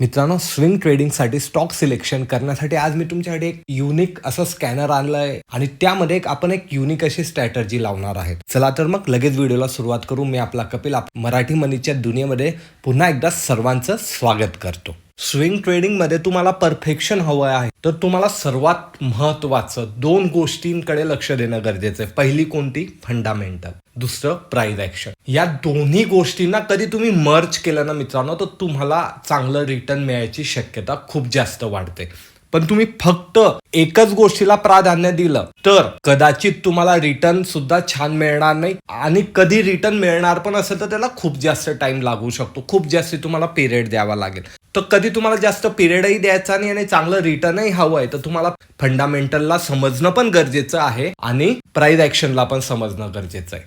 मित्रांनो स्विंग ट्रेडिंगसाठी stock selection करण्यासाठी आज मी तुमच्यासाठी एक युनिक असं स्कॅनर आणलंय. आणि त्यामध्ये एक आपण एक युनिक अशी स्ट्रॅटर्जी लावणार आहे चला तर मग लगेच व्हिडिओला सुरुवात करू. मी आपला कपिल आप- मराठी मनीच्या दुनियेमध्ये पुन्हा एकदा सर्वांचं स्वागत करतो. स्विंग ट्रेडिंगमध्ये तुम्हाला परफेक्शन हवं आहे. तर तुम्हाला सर्वात महत्वाचं दोन गोष्टींकडे लक्ष देणं गरजेचं आहे. पहिली कोणती? फंडामेंटल दुसरं प्राईज ऍक्शन या दोन्ही गोष्टींना कधी तुम्ही मर्ज केलं ना मित्रांनो तर तुम्हाला चांगलं रिटर्न मिळायची शक्यता खूप जास्त वाढते. पण तुम्ही फक्त एकच गोष्टीला प्राधान्य दिलं तर कदाचित तुम्हाला रिटर्न सुद्धा छान मिळणार नाही. आणि कधी रिटर्न मिळणार पण असेल तर त्याला खूप जास्त टाइम लागू शकतो. खूप जास्त तुम्हाला पिरियड द्यावा लागेल. तर कधी तुम्हाला जास्त पिरियडही द्यायचा नाही आणि चांगलं रिटर्नही हवं आहे तर तुम्हाला फंडामेंटलला समजणं पण गरजेचं आहे आणि प्राईज ॲक्शनला पण समजणं गरजेचं आहे.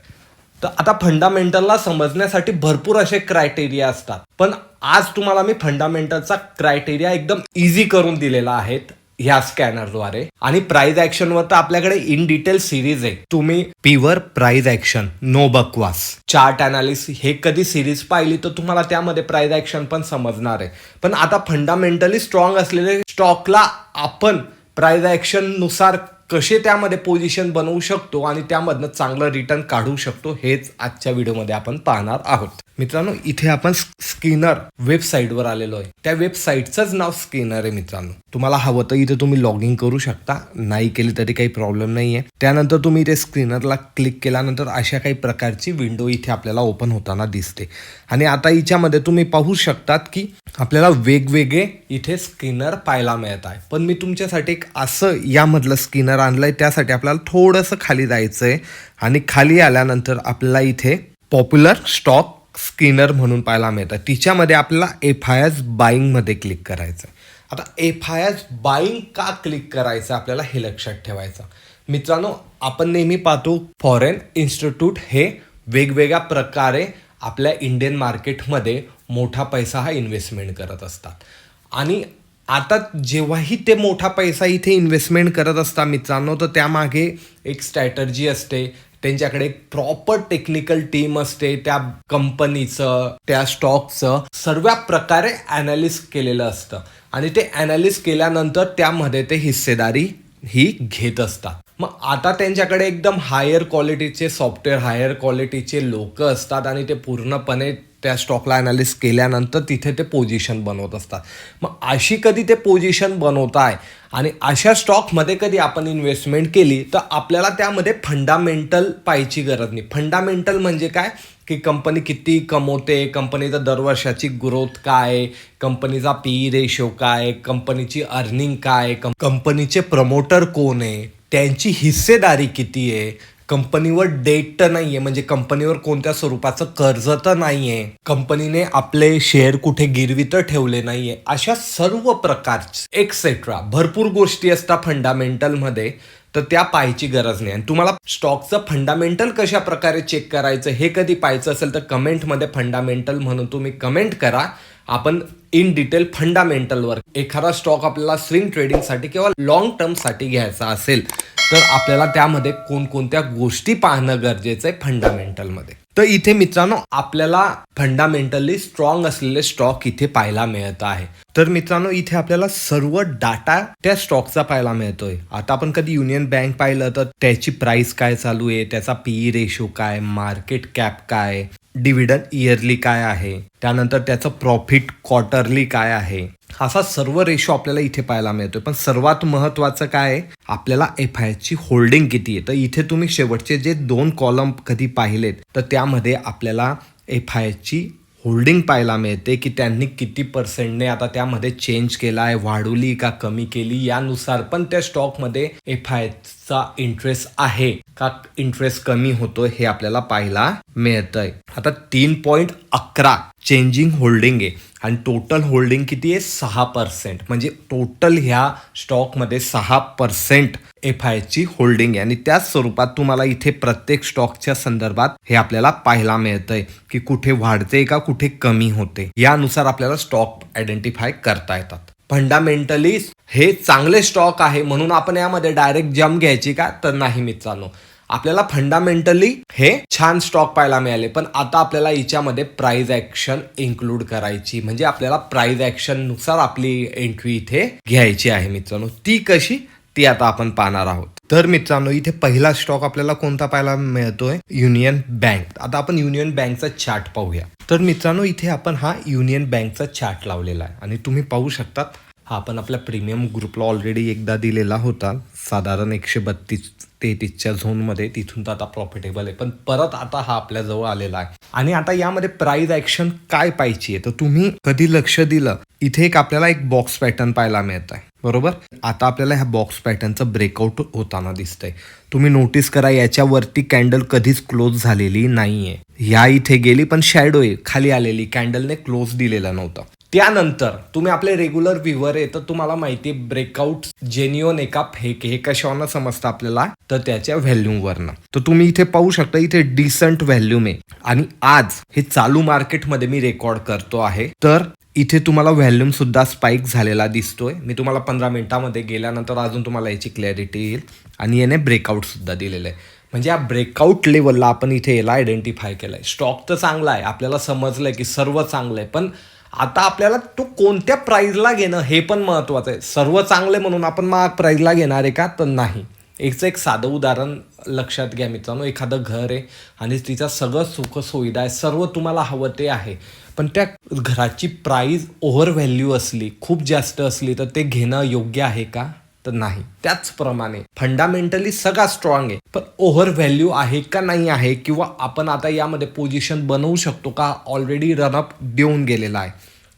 तर आता फंडामेंटलला समजण्यासाठी भरपूर असे क्रायटेरिया असतात. पण आज तुम्हाला मी फंडामेंटलचा क्रायटेरिया एकदम इझी करून दिलेला आहे. ह्या स्कॅनरद्वारे. आणि प्राईज ऍक्शन वर तर आपल्याकडे इन डिटेल सिरीज आहे. तुम्ही प्युअर प्राईज ऍक्शन नो बकवास. चार्ट अनालिस हे कधी सिरीज पाहिली तर तुम्हाला त्यामध्ये प्राईज ऍक्शन पण समजणार आहे. पण आता फंडामेंटली स्ट्रॉंग असलेले स्टॉकला आपण प्राईज ऍक्शननुसार कसे त्यामध्ये पोझिशन बनवू शकतो आणि त्यामधनं चांगलं रिटर्न काढू शकतो हेच आजच्या व्हिडिओमध्ये आपण पाहणार आहोत. मित्रांनो इथे आपण स्किनर वेबसाईटवर आलेलो आहे. त्या वेबसाईटचंच नाव स्किनर आहे मित्रांनो. तुम्हाला हवं तर इथे तुम्ही लॉग इन करू शकता. नाही केली तरी काही प्रॉब्लेम नाही आहे त्यानंतर तुम्ही इथे स्क्रीनरला क्लिक केल्यानंतर अशा काही प्रकारची विंडो इथे आपल्याला ओपन होताना दिसते. आणि आता हिच्यामध्ये तुम्ही पाहू शकतात की आपल्याला वेगवेगळे इथे स्किनर पाहायला मिळत आहे. पण मी तुमच्यासाठी एक असं यामधलं स्किनर आणलंय त्यासाठी आपल्याला थोडंसं खाली जायचं आहे आणि खाली आल्यानंतर आपल्याला इथे पॉप्युलर स्टॉक स्किनर म्हणून पाहायला मिळतं. तिच्यामध्ये आपल्याला एफ आय एस बाईंगमध्ये क्लिक करायचं आहे आता एफ आय एस बाईंग का क्लिक करायचं आपल्याला हे लक्षात ठेवायचं. मित्रांनो आपण नेहमी पाहतो फॉरेन इन्स्टिट्यूट हे वेगवेगळ्या प्रकारे आपल्या इंडियन मार्केटमध्ये मोठा पैसा हा इन्व्हेस्टमेंट करत असतात. आणि आता जेव्हाही ते मोठा पैसा इथे इन्व्हेस्टमेंट करत असतात मित्रांनो तर त्यामागे एक स्ट्रॅटर्जी असते. त्यांच्याकडे एक प्रॉपर टेक्निकल टीम असते. त्या कंपनीचं त्या स्टॉकचं सर्व प्रकारे अनालिस केलेलं असतं. आणि ते अनालिस केल्यानंतर त्यामध्ये ते हिस्सेदारी ही घेत असतात. मग आता त्यांच्याकडे एकदम हायर क्वालिटीचे सॉफ्टवेअर हायर क्वालिटीचे लोक असतात आणि ते पूर्णपणे त्या स्टॉकला अनालिस केल्यानंतर तिथे ते पोझिशन बनवत असतात. मग अशी कधी ते पोझिशन बनवत आहे आणि अशा स्टॉकमध्ये कधी आपण इन्व्हेस्टमेंट केली तर आपल्याला त्यामध्ये फंडामेंटल पाहायची गरज नाही. फंडामेंटल म्हणजे काय? की कंपनी किती कमवते कंपनीचा दरवर्षाची ग्रोथ काय कंपनीचा पी रेशो काय कंपनीची अर्निंग काय कंपनीचे प्रमोटर कोण आहे? त्यांची हिस्सेदारी किती आहे? कंपनीवर डेट तर नाहीये म्हणजे कंपनीवर कोणत्या स्वरूपाचं कर्ज तर नाहीये. कंपनीने आपले शेअर कुठे गिरवी तर ठेवले नाहीये. अशा सर्व प्रकारचे एक्सेट्रा भरपूर गोष्टी असतात फंडामेंटलमध्ये. तर त्या पाहायची गरज नाही. आणि तुम्हाला स्टॉकचं फंडामेंटल कशा प्रकारे चेक करायचं हे कधी पाहायचं असेल तर कमेंटमध्ये फंडामेंटल म्हणून तुम्ही कमेंट करा. आपण इन डिटेल फंडामेंटलवर एखादा स्टॉक आपल्याला स्विंग ट्रेडिंगसाठी किंवा लॉंग टर्मसाठी घ्यायचा असेल तर आपल्याला त्यामध्ये कोणकोणत्या गोष्टी पाहणं गरजेचं आहे फंडामेंटलमध्ये. तर इथे मित्रांनो आपल्याला फंडामेंटली स्ट्रॉंग असलेले स्टॉक इथे पाहायला मिळत आहे. तर मित्रांनो इथे आपल्याला सर्व डाटा त्या स्टॉकचा पाहायला मिळतोय. आता आपण कधी युनियन बँक पाहिलं तर त्याची प्राइस काय चालू आहे? त्याचा पीई रेशो काय? मार्केट कॅप काय? डिव्हिडंड इयरली काय आहे? त्यानंतर त्याचं प्रॉफिट क्वार्टरली काय आहे? असा सर्व रेशो आपल्याला इथे पाहायला मिळतोय. पण सर्वात महत्वाचं काय आहे? आपल्याला एफ आय ची होल्डिंग किती आहे? तर इथे तुम्ही शेवटचे जे दोन कॉलम कधी पाहिलेत तर त्यामध्ये आपल्याला एफ आय ची होल्डिंग पाहायला मिळते की त्यांनी किती पर्सेंटने आता त्यामध्ये चेंज केला आहे वाढवली का कमी केली यानुसार. पण त्या स्टॉकमध्ये एफ आय चा इंटरेस्ट आहे. का इंटरेस्ट कमी होतोय हे आपल्याला पाहायला मिळतंय. आता तीन पॉईंट अकरा चेंजिंग होल्डिंग आहे. आणि टोटल होल्डिंग किती आहे? सहा पर्सेंट म्हणजे टोटल ह्या स्टॉकमध्ये सहा पर्सेंट एफ आयची होल्डिंग आहे. आणि त्याच स्वरूपात तुम्हाला इथे प्रत्येक स्टॉकच्या संदर्भात हे आपल्याला पाहायला मिळतंय. की कुठे वाढते का? कुठे कमी होते? यानुसार आपल्याला स्टॉक आयडेंटिफाय करता येतात. फंडामेंटली हे चांगले स्टॉक आहे म्हणून आपण यामध्ये डायरेक्ट जम घ्यायची का? तर नाही मित्रांनो. आपल्याला फंडामेंटली हे छान स्टॉक पाहायला मिळाले. पण आता आपल्याला याच्यामध्ये प्राइस ऍक्शन इन्क्लूड करायची. म्हणजे आपल्याला प्राइस ऍक्शननुसार आपली एंट्री इथे घ्यायची आहे मित्रांनो. ती कशी? ती आता आपण पाहणार आहोत. तर मित्रांनो इथे पहिला स्टॉक आपल्याला कोणता पाहायला मिळतोय? युनियन बँक आता आपण युनियन बँकचा चार्ट पाहूया. तर मित्रांनो इथे आपण हा युनियन बँकचा चार्ट लावलेला आहे. आणि तुम्ही पाहू शकतात हा आपण आपल्या प्रीमियम ग्रुपला ऑलरेडी एकदा दिलेला होता. साधारण एकशे बत्तीस तेहतीसच्या झोनमध्ये तिथून तर आता प्रॉफिटेबल आहे. पण परत आता हा आपल्याजवळ आलेला आहे. आणि आता यामध्ये प्राईज ऍक्शन काय पाहिजे तर तुम्ही कधी लक्ष दिलं? इथे एक आपल्याला एक बॉक्स पॅटर्न पाहायला मिळत आहे बरोबर? आता आपल्याला ह्या बॉक्स पॅटर्नचं ब्रेकआउट होताना दिसतंय. तुम्ही नोटीस करा याच्यावरती कॅन्डल कधीच क्लोज झालेली नाहीये. ह्या इथे गेली पण शॅडो आहे. खाली आलेली कॅन्डलने क्लोज दिलेला नव्हता. त्यानंतर तुम्ही आपले रेग्युलर व्ह्युअर आहे तर तुम्हाला माहिती आहे ब्रेकआउट जेन्युअन एका फेक हे कशावरनं समजतं आपल्याला? तर त्याच्या व्हॅल्यूमवरनं तर तुम्ही इथे पाहू शकता इथे डिसंट व्हॅल्यूम आहे. आणि आज हे चालू मार्केटमध्ये मी रेकॉर्ड करतो आहे. तर इथे तुम्हाला व्हॅल्यूम सुद्धा स्पाइक झालेला दिसतोय. मी तुम्हाला पंधरा मिनिटामध्ये गेल्यानंतर अजून तुम्हाला याची क्लॅरिटी येईल. आणि याने ब्रेकआउट सुद्धा दिलेलं आहे. म्हणजे या ब्रेकआउट लेवलला आपण इथे याला आयडेंटिफाय केलंय. स्टॉक तर चांगला आहे. आपल्याला समजलंय की सर्व चांगलं आहे. पण आता आपल्याला तो कोणत्या प्राईजला घेणं हे पण महत्वाचं आहे. सर्व चांगले म्हणून आपण महाग प्राईजला घेणार आहे का? तर नाही. एकचं एक साधं उदाहरण लक्षात घ्या मित्रांनो. एखादं घर आहे आणि तिचा सगळं सुखसुविधा आहे. सर्व तुम्हाला हवं ते आहे. पण त्या घराची प्राईज ओव्हर व्हॅल्यू असली खूप जास्त असली तर ते घेणं योग्य आहे का? तर नाही. त्याचप्रमाणे फंडामेंटली सगळा स्ट्रॉंग आहे. पण ओव्हर व्हॅल्यू आहे का नाही आहे किंवा आपण आता यामध्ये पोझिशन बनवू शकतो का ऑलरेडी रनअप देऊन गेलेला आहे.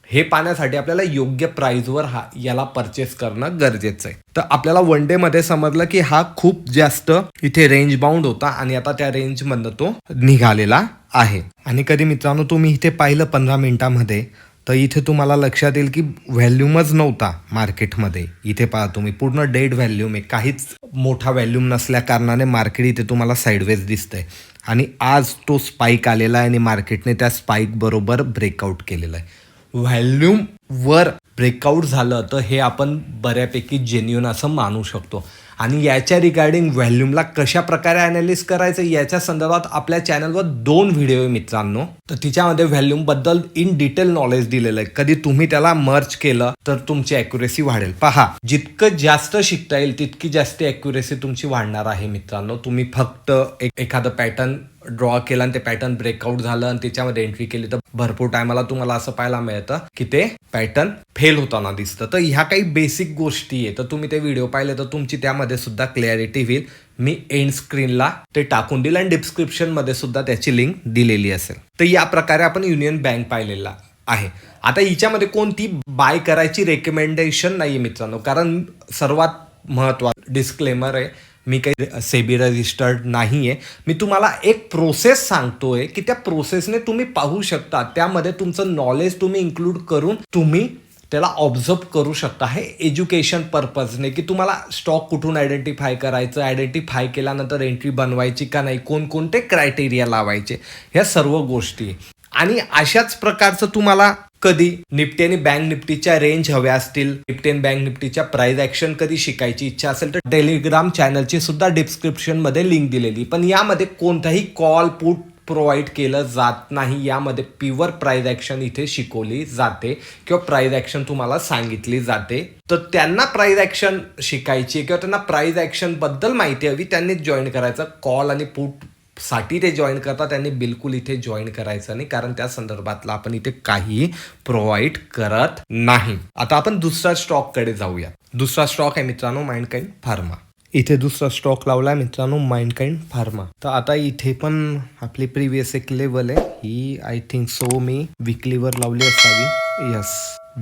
हे पाहण्यासाठी आपल्याला योग्य प्राईजवर हा याला परचेस करणं गरजेचं आहे. तर आपल्याला वन डे मध्ये समजलं की हा खूप जास्त इथे रेंज बाउंड होता आणि आता त्या रेंजमधनं तो निघालेला आहे. आणि कधी मित्रांनो तुम्ही इथे पाहिलं पंधरा मिनिटांमध्ये तर इथे तुम्हाला लक्षात येईल की व्हॅल्यूमच नव्हता मार्केटमध्ये. इथे पहा तुम्ही पूर्ण डेड व्हॅल्यूम आहे. काहीच मोठा व्हॅल्यूम नसल्या कारणाने मार्केट इथे तुम्हाला साईडवेज दिसतंय. आणि आज तो स्पाईक आलेला आहे आणि मार्केटने त्या स्पाईक बरोबर ब्रेकआउट केलेला आहे. व्हॅल्यूम वर ब्रेकआउट झालं तर हे आपण बऱ्यापैकी जेन्युन असं मानू शकतो. आणि याच्या रिगार्डिंग व्हॅल्यूमला कशा प्रकारे अनालिस करायचं याच्या संदर्भात आपल्या चॅनलवर दोन व्हिडिओ आहे मित्रांनो. तर तिच्यामध्ये व्हॅल्यूमबद्दल इन डिटेल नॉलेज दिलेलं आहे. कधी तुम्ही त्याला मर्च केलं तर तुमची अॅक्युरेसी वाढेल. पहा जितकं जास्त शिकता येईल तितकी जास्त अॅक्युरेसी तुमची वाढणार आहे मित्रांनो. तुम्ही फक्त एखादं पॅटर्न ड्रॉ केलं आणि ते पॅटर्न ब्रेकआउट झालं आणि त्याच्यामध्ये एंट्री केली. तर भरपूर टायमाला तुम्हाला असं पाहायला मिळतं की ते पॅटर्न फेल होताना दिसतं. तर ह्या काही बेसिक गोष्टी आहे तर तुम्ही ते व्हिडिओ पाहिले तर तुमची त्यामध्ये सुद्धा क्लॅरिटी होईल. मी एंड स्क्रीनला ते टाकून दिलं आणि डिस्क्रिप्शनमध्ये सुद्धा त्याची लिंक दिलेली असेल. तर या प्रकारे आपण युनियन बँक पाहिलेला आहे. आता हिच्यामध्ये कोणती बाय करायची रेकमेंडेशन नाहीये मित्रांनो. कारण सर्वात महत्वाचं डिस्क्लेमर आहे मी काही सेबी रजिस्टर्ड नाही आहे मी तुम्हाला एक प्रोसेस सांगतोय की त्या प्रोसेसने तुम्ही पाहू शकता. त्यामध्ये तुमचं नॉलेज तुम्ही इन्क्लूड करून तुम्ही त्याला ऑब्झर्व करू शकता. हे एज्युकेशन पर्पजने की तुम्हाला स्टॉक कुठून आयडेंटिफाय करायचं आयडेंटिफाय केल्यानंतर एंट्री बनवायची का नाही कोणकोणते क्रायटेरिया लावायचे ह्या सर्व गोष्टी. आणि अशाच प्रकारचं तुम्हाला कधी निफ्टी आणि बँक निफ्टीच्या रेंज हव्या असतील निफ्टी आणि बँक निफ्टीच्या प्राइस ऍक्शन कधी शिकायची इच्छा असेल तर टेलिग्राम चॅनलची सुद्धा डिस्क्रिप्शनमध्ये लिंक दिलेली. पण यामध्ये कोणताही कॉल पुट प्रोव्हाइड केलं जात नाही. यामध्ये प्युअर प्राइस ऍक्शन इथे शिकवली जाते किंवा प्राइस ऍक्शन तुम्हाला सांगितली जाते. तर त्यांना प्राइस ऍक्शन शिकायची किंवा त्यांना प्राइस ऍक्शनबद्दल माहिती हवी त्यांनी जॉईन करायचं कॉल आणि पुट साठी ते जॉईन करतात त्यांनी बिलकुल इथे जॉईन करायचं नाही कारण त्या संदर्भातला आपण इथे काही प्रोव्हाइड करत नाही. आता आपण दुसऱ्या स्टॉककडे जाऊया दुसरा स्टॉक आहे मित्रांनो माइंड काइंड फार्मा इथे दुसरा स्टॉक लावलाय मित्रांनो माइंड काइंड फार्मा तर आता इथे पण आपली प्रिव्हियस एक लेवल आहे. ही आय थिंक सो मी विकलीवर लावली असावी. यस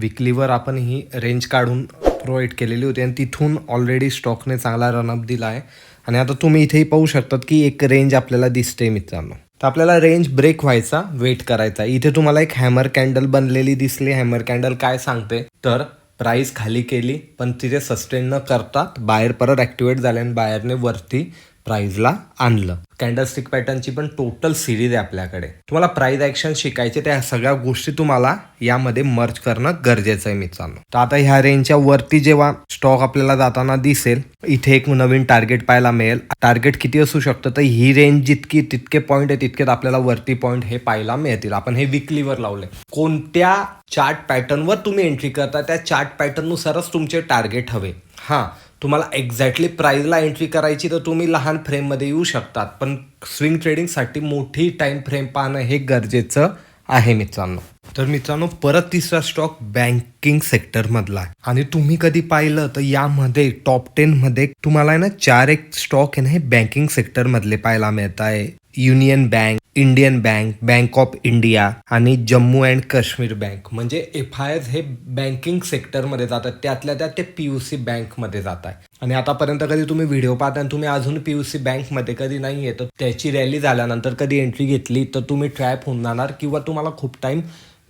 विकलीवर आपण ही रेंज काढून प्रोव्हाइड केलेली होती. आणि तिथून ऑलरेडी स्टॉकने चांगला रनअप दिला आहे आणि आता तुम्ही इथेही पाहू शकतात की एक रेंज आपल्याला दिसते मित्रांनो. तर आपल्याला रेंज ब्रेक व्हायचा वेट करायचा. इथे तुम्हाला एक हॅमर कॅन्डल बनलेली दिसली. हॅमर कॅन्डल काय सांगते? तर प्राइस खाली केली पण तिथे सस्टेन न करता बाहेर परत ऍक्टिवेट झाले आणि बाहेरने वरती प्राईजला आणलं. कॅन्डलस्टिक पॅटर्नची पण टोटल सिरीज आहे आपल्याकडे. तुम्हाला प्राईज ऍक्शन शिकायचे त्या सगळ्या गोष्टी तुम्हाला यामध्ये मर्ज करणं गरजेचं आहे मित्रांनो. तर आता ह्या रेंजच्या वरती जेव्हा स्टॉक आपल्याला जाताना दिसेल इथे एक नवीन टार्गेट पाहायला मिळेल. टार्गेट किती असू शकतं? तर ही रेंज जितकी तितके पॉईंट आहे तितकेच आपल्याला वरती पॉईंट हे पाहायला मिळतील. आपण हे विकलीवर लावले कोणत्या चार्ट पॅटर्नवर तुम्ही एंट्री करता त्या चार्ट पॅटर्ननुसारच तुमचे टार्गेट हवे. हां. तुम्हाला एक्झॅक्टली प्राईजला एंट्री करायची तर तुम्ही लहान फ्रेममध्ये येऊ शकतात. पण स्विंग ट्रेडिंगसाठी मोठी टाइम फ्रेम पाहणं हे गरजेचं आहे मित्रांनो. तर मित्रांनो परत तिसरा स्टॉक बँकिंग सेक्टरमधला आहे. आणि तुम्ही कधी पाहिलं तर यामध्ये टॉप टेनमध्ये तुम्हाला आहे ना चार एक स्टॉक आहे ना हे बँकिंग सेक्टरमधले पाहायला मिळत आहे union bank Indian bank bank of India आणि जम्मू अँड काश्मीर बँक. म्हणजे एफ आय एस हे बँकिंग सेक्टरमध्ये जातात. त्यातल्या त्यात ते पी यू सी बँकमध्ये जात आहे. आणि आतापर्यंत कधी तुम्ही व्हिडिओ पाहता आणि तुम्ही अजून पी यू सी बँकमध्ये कधी नाही आहे त्याची रॅली झाल्यानंतर कधी एंट्री घेतली तर तुम्ही ट्रॅप होऊन जाणार किंवा तुम्हाला खूप टाईम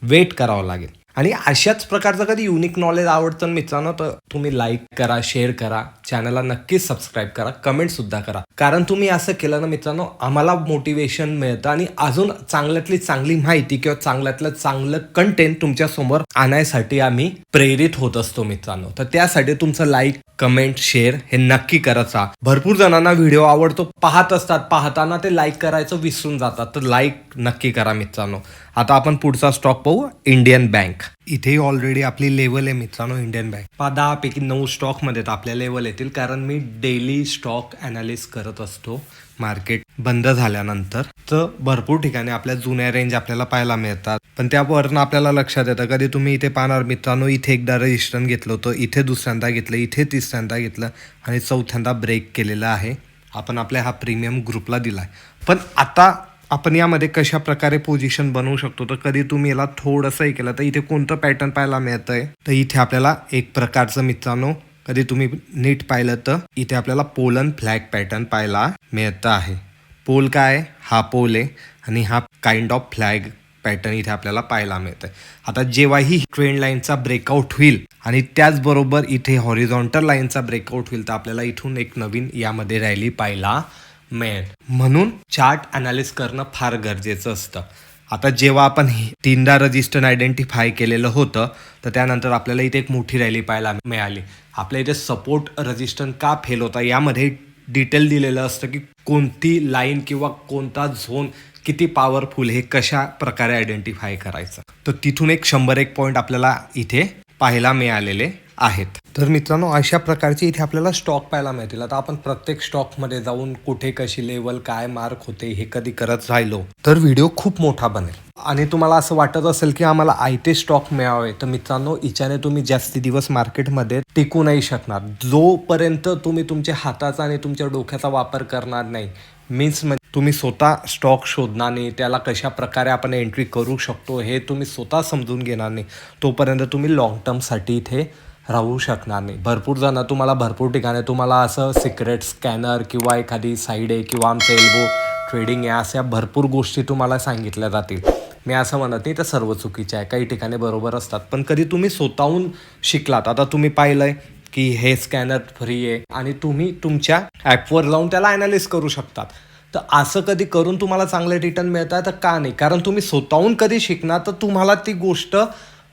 वेट करावं लागेल. आणि अशाच प्रकारचं कधी युनिक नॉलेज आवडतं मित्रांनो तर तुम्ही लाईक करा शेअर करा चॅनलला नक्कीच सबस्क्राईब करा कमेंट सुद्धा करा. कारण तुम्ही असं केलं ना मित्रांनो आम्हाला मोटिवेशन मिळतं आणि अजून चांगल्यातली चांगली माहिती किंवा चांगल्यातलं चांगलं कंटेंट तुमच्यासमोर आम्ही प्रेरित होत असतो मित्रांनो. तर त्यासाठी तुमचं लाईक कमेंट शेअर हे नक्की करायचा भरपूर जणांना व्हिडिओ आवडतो पाहत असतात. पाहताना ते लाईक करायचं विसरून जातात. तर लाईक नक्की करा मित्रांनो. आता आपण पुढचा स्टॉक पाहू. इंडियन बँक इथे ऑलरेडी आपली लेवल आहे मित्रांनो इंडियन बँक पहा दहापैकी नऊ स्टॉकमध्ये तर आपल्या लेवल येतील कारण मी डेली स्टॉक अनालिस करत असतो. मार्केट बंद झाल्यानंतर तर भरपूर ठिकाणी आपल्या जुन्या रेंज आपल्याला पाहायला मिळतात. पण त्यावरनं आपल्याला लक्षात येतं कधी तुम्ही इथे पाहणार मित्रांनो इथे एकदा रजिस्ट्रेशन घेतलं होतं इथे दुसऱ्यांदा घेतलं इथे तिसऱ्यांदा घेतलं आणि चौथ्यांदा ब्रेक केलेलं आहे. आपण आपल्या हा प्रीमियम ग्रुपला दिलाय. पण आता आपण यामध्ये कशा प्रकारे पोझिशन बनवू शकतो? तर कधी तुम्ही याला थोडंसं हे केलं तर इथे कोणतं पॅटर्न पाहायला मिळतंय? तर इथे आपल्याला एक प्रकारचं मित्रांनो कधी तुम्ही नीट पाहिलं तर इथे आपल्याला पोलन फ्लॅग पॅटर्न पाहायला मिळतं आहे. पोल काय? हा पोल आहे आणि हा काइंड ऑफ फ्लॅग पॅटर्न इथे आपल्याला पाहायला मिळतंय. आता जेव्हाही ट्रेंड लाईनचा ब्रेकआउट होईल आणि त्याचबरोबर इथे हॉरिझॉन्टल लाईनचा ब्रेकआउट होईल तर आपल्याला इथून एक नवीन यामध्ये रॅली पाहायला मिळेल म्हणून चार्ट अनालिस करणं फार गरजेचं असतं. आता जेव्हा आपण तीनदा रजिस्टर आयडेंटिफाय केलेलं होतं तर त्यानंतर आपल्याला इथे एक मोठी रॅली पाहायला मिळाली. आपल्या इथे सपोर्ट रजिस्टर का फेल होता यामध्ये डिटेल दिलेलं असतं की कोणती लाईन किंवा कोणता झोन किती पॉवरफुल हे कशा प्रकारे आयडेंटिफाय करायचं. तर तिथून एक शंभर एक पॉईंट आपल्याला इथे पाहायला मिळालेले. आहेत. तर मित्रांनो अशा प्रकारचे इथे आपल्याला स्टॉक पाहायला मिळतील. आता आपण प्रत्येक स्टॉकमध्ये जाऊन कुठे कशी लेवल काय मार्क होते हे कधी करत राहिलो तर व्हिडिओ खूप मोठा बनेल. आणि तुम्हाला असं वाटत असेल की आम्हाला आयते स्टॉक मिळावे तर मित्रांनो इच्याने तुम्ही जास्ती दिवस मार्केटमध्ये टिकू नाही शकणार. जोपर्यंत तुम्ही तुमच्या हाताचा आणि तुमच्या डोक्याचा वापर करणार नाही मीन्स म्हणजे तुम्ही स्वतः स्टॉक शोधणार नाही त्याला कशा प्रकारे आपण एंट्री करू शकतो हे तुम्ही स्वतः समजून घेणार नाही तोपर्यंत तुम्ही लॉंग टर्मसाठी इथे राहू शकणार नाही. भरपूर जण तुम्हाला भरपूर ठिकाणी तुम्हाला असं सिक्रेट स्कॅनर किंवा एखादी साईड आहे किंवा आमचं एल्बो ट्रेडिंग आहे अशा भरपूर गोष्टी तुम्हाला सांगितल्या जातील. मी असं म्हणत नाही तर सर्व चुकीच्या आहे. काही ठिकाणी बरोबर असतात. पण कधी तुम्ही स्वतःहून शिकलात. आता तुम्ही पाहिलंय की हे स्कॅनर फ्री आहे आणि तुम्ही तुमच्या ॲपवर जाऊन त्याला ॲनालिस करू शकतात. तर असं कधी करून तुम्हाला चांगले रिटर्न मिळतात तर का नाही? कारण तुम्ही स्वतःहून कधी शिकणार तर तुम्हाला ती गोष्ट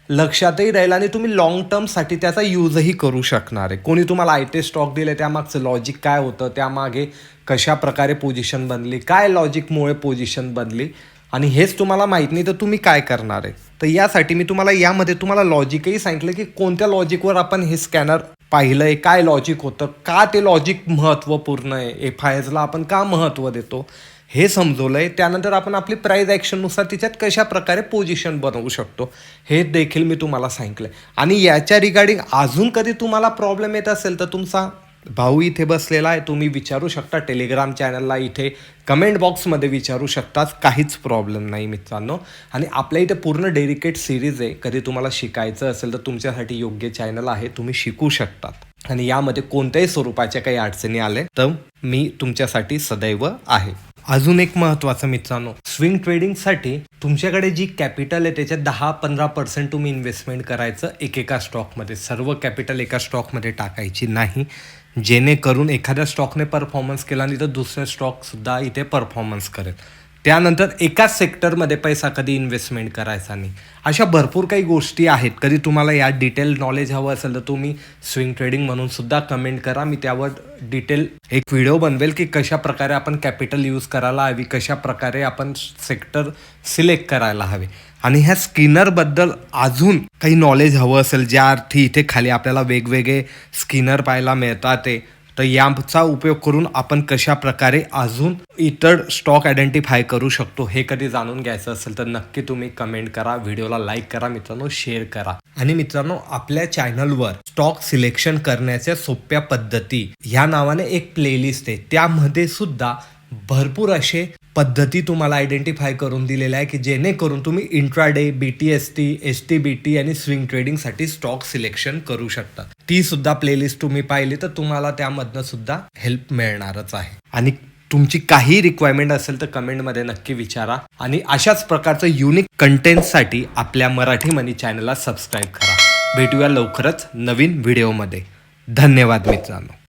लक्षातही राहील आणि तुम्ही लॉंग टर्मसाठी त्याचा यूजही करू शकणार आहे. कोणी तुम्हाला आय टी स्टॉक दिले त्यामागचं लॉजिक काय होतं त्यामागे कशा प्रकारे पोझिशन बनली काय लॉजिकमुळे पोझिशन बनली आणि हेच तुम्हाला माहीत नाही तर तुम्ही काय करणार आहे? तर यासाठी मी तुम्हाला यामध्ये तुम्हाला लॉजिकही सांगितलं की कोणत्या लॉजिकवर आपण हे स्कॅनर पाहिलं आहे काय लॉजिक होतं का ते लॉजिक महत्त्वपूर्ण आहे? एफ आय एसला आपण का महत्त्व देतो? हे समजवलं आहे त्यानंतर आपण आपली प्राईज ॲक्शननुसार तिच्यात कशा प्रकारे पोझिशन बनवू शकतो हे देखील मी तुम्हाला सांगितलं आहे आणि याच्या रिगार्डिंग अजून कधी तुम्हाला प्रॉब्लेम येत असेल तर तुमचा भाऊ इथे बसलेला आहे. तुम्ही विचारू शकता टेलिग्राम चॅनलला इथे कमेंट बॉक्समध्ये विचारू शकताच काहीच प्रॉब्लेम नाही मित्रांनो. आणि आपल्या इथे पूर्ण डेडिकेट सिरीज आहे. कधी तुम्हाला शिकायचं असेल तर तुमच्यासाठी योग्य चॅनल आहे. तुम्ही शिकू शकतात. आणि यामध्ये कोणत्याही स्वरूपाच्या काही अडचणी आल्या तर मी तुमच्यासाठी सदैव आहे. अजून एक महत्वाचं मित्रांनो स्विंग ट्रेडिंगसाठी तुमच्याकडे जी कॅपिटल आहे त्याच्यात दहा पंधरा पर्सेंट तुम्ही इन्व्हेस्टमेंट करायचं एकेका स्टॉकमध्ये सर्व कॅपिटल एका स्टॉकमध्ये टाकायची नाही. जेणेकरून एखाद्या स्टॉकने परफॉर्मन्स केला नाही तर दुसऱ्या स्टॉकसुद्धा इथे परफॉर्मन्स करेल. त्यानंतर एकाच सेक्टरमध्ये पैसा कधी इन्व्हेस्टमेंट करायचा नाही. अशा भरपूर काही गोष्टी आहेत. कधी तुम्हाला यात डिटेल नॉलेज हवं असेल तर तुम्ही स्विंग ट्रेडिंग म्हणून सुद्धा कमेंट करा. मी त्यावर डिटेल एक व्हिडिओ बनवेल की कशा प्रकारे आपण कॅपिटल यूज करायला हवी कशा प्रकारे आपण सेक्टर सिलेक्ट करायला हवे. आणि ह्या स्किनरबद्दल अजून काही नॉलेज हवं असेल ज्या अर्थी इथे खाली आपल्याला वेगवेगळे स्किनर पाहायला मिळतात ते तर यांचा उपयोग करून आपण कशा प्रकारे अजून इतर स्टॉक आयडेंटिफाय करू शकतो हे कधी जाणून घ्यायचं असेल तर नक्की तुम्ही कमेंट करा व्हिडिओला लाईक करा मित्रांनो शेअर करा. आणि मित्रांनो आपल्या चॅनलवर स्टॉक सिलेक्शन करण्याच्या सोप्या पद्धती ह्या नावाने एक प्लेलिस्ट आहे. त्यामध्ये सुद्धा भरपूर असे पद्धती तुम्हाला आयडेंटिफाय करून दिलेल्या आहे की जेणेकरून तुम्ही intraday B T S T S T B T आणि स्विंग ट्रेडिंगसाठी स्टॉक सिलेक्शन करू शकता. ती सुद्धा प्लेलिस्ट तुम्ही पाहिली तर तुम्हाला त्यामधनं सुद्धा हेल्प मिळणारच आहे. आणि तुमची काही रिक्वायरमेंट असेल तर कमेंटमध्ये नक्की विचारा. आणि अशाच प्रकारचं युनिक कंटेंटसाठी आपल्या मराठी मनी चॅनलला सबस्क्राईब करा. भेटूया लवकरच नवीन व्हिडिओमध्ये धन्यवाद मित्रांनो.